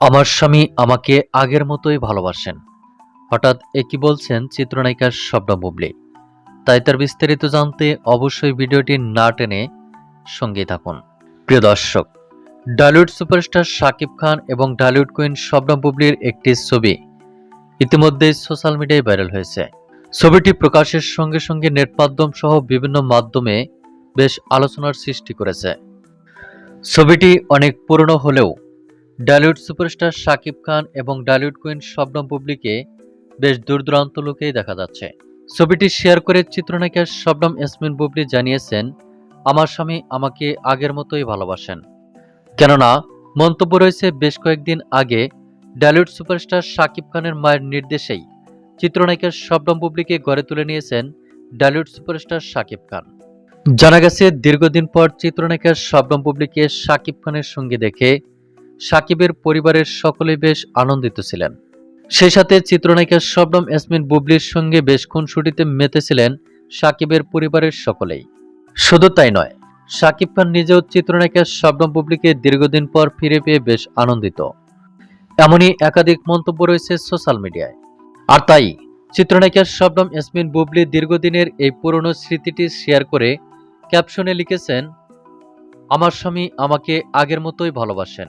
আমার স্বামী আমাকে আগের মতোই ভালোবাসেন। হঠাৎ একই বলছেন চিত্রনায়িকা শবনম বুবলি। তাই তার বিস্তারিত জানতে অবশ্যই ভিডিওটি না টেনে সঙ্গেই থাকুন। প্রিয় দর্শক, ডালিউড সুপারস্টার শাকিব খান এবং ডালিউড কুইন শবনম বুবলির একটি ছবি ইতিমধ্যেই সোশ্যাল মিডিয়ায় ভাইরাল হয়েছে। ছবিটি প্রকাশের সঙ্গে সঙ্গে নেট মাধ্যম সহ বিভিন্ন মাধ্যমে বেশ আলোচনার সৃষ্টি করেছে। ছবিটি অনেক পুরনো হলেও ডালিউড সুপারস্টার শাকিব খান এবং ডালিউড কুইন শবনম বুবলিকে বেশ দূর দূরান্ত লোকেই দেখা যাচ্ছে। ছবিটি শেয়ার করে চিত্রনায়িকা শবনম ইয়াসমিন বুবলি জানিয়েছেন, আমার স্বামী আমাকে আগের মতোই ভালোবাসেন। কেননা, মন্তব্য রয়েছে, বেশ কয়েকদিন আগে ডালিউড সুপারস্টার শাকিব খানের মায়ের নির্দেশেই চিত্রনায়িকা শবনম বুবলিকে গড়ে তুলে নিয়েছেন ডালিউড সুপারস্টার শাকিব খান। জানা গেছে, দীর্ঘদিন পর চিত্রনায়িকা শবনম বুবলিকে শাকিব খানের সঙ্গে দেখে সাকিবের পরিবারের সকলেই বেশ আনন্দিত ছিলেন। সেই সাথে চিত্রনায়িকা শবনম ইয়াসমিন বুবলির সঙ্গে বেশ খুনসুটিতে মেতেছিলেন সাকিবের পরিবারের সকলেই। শুধু তাই নয়, সাকিব খান নিজেও চিত্রনায়িকা শবনম বুবলিকে দীর্ঘদিন পর ফিরে পেয়ে বেশ আনন্দিত। এমনই একাধিক মন্তব্য রয়েছে সোশ্যাল মিডিয়ায়। আর তাই, চিত্রনায়িকা শবনম ইয়াসমিন বুবলি দীর্ঘদিনের এই পুরনো স্মৃতিটি শেয়ার করে ক্যাপশনে লিখেছেন, আমার স্বামী আমাকে আগের মতোই ভালোবাসেন।